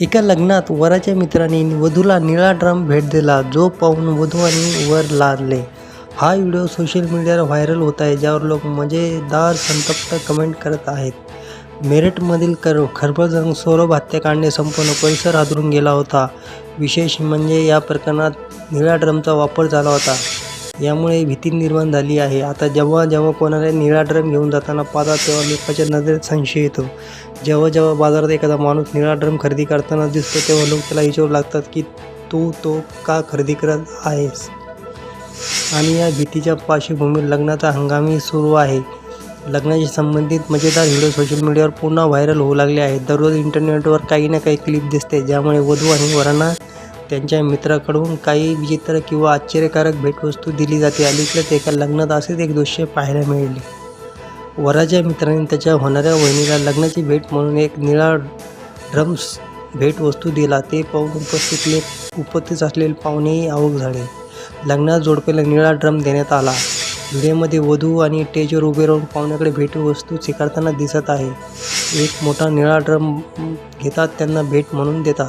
एका लग्नात वराच्या मित्राने वधूला निळा ड्रम भेट दिला जो पाहून वधू आणि वर लादले. हा व्हिडिओ सोशल मीडियावर व्हायरल होत आहे ज्यावर लोक मजेदार संतप्त कमेंट करत आहेत. मेरठमधील कर खरबजंग सौरभ हत्याकांडने संपूर्ण परिसर हादरून गेला होता. विशेष म्हणजे या प्रकरणात निळा ड्रमचा वापर झाला होता. यामुळे भीती निर्माण झाली आहे. आता जेव्हा जेव्हा कोणाला निळा ड्रम घेऊन जाताना पाहतात तेव्हा लोकांच्या नजरेत संशय येतो. जेव्हा जेव्हा बाजारात एखादा माणूस निळा ड्रम खरेदी करताना दिसतो तेव्हा लोक त्याला विचारू लागतात की तू तो का खरेदी करत आहेस? आणि या भीतीच्या पार्श्वभूमीवर लग्नाचा हंगामी सुरू आहे. लग्नाशी संबंधित मजेदार व्हिडिओ सोशल मीडियावर पुन्हा व्हायरल होऊ लागले आहेत. दररोज इंटरनेटवर काही ना काही क्लिप दिसते ज्यामुळे वधू आणि वरांना त्यांच्या मित्राकडून काही विचित्र किंवा आश्चर्यकारक भेटवस्तू दिली जाते. अलीकडेच एका लग्नात असेच एक दृश्य पाहायला मिळाले. वराच्या मित्राने त्याच्या होणाऱ्या वहिनीला लग्नाची भेट म्हणून एक निळा ड्रम्स भेटवस्तू दिला. ते पाहून उपस्थितले उपस्थित असलेले पाहुणेही आवक झाले. लग्नात जोडपेला निळा ड्रम देण्यात आला. व्हिडिओमध्ये वधू आणि टेजवर उभे राहून पाहुण्याकडे भेटवस्तू स्वीकारताना दिसत आहे. एक मोठा निळा ड्रम घेतात त्यांना भेट म्हणून देतात.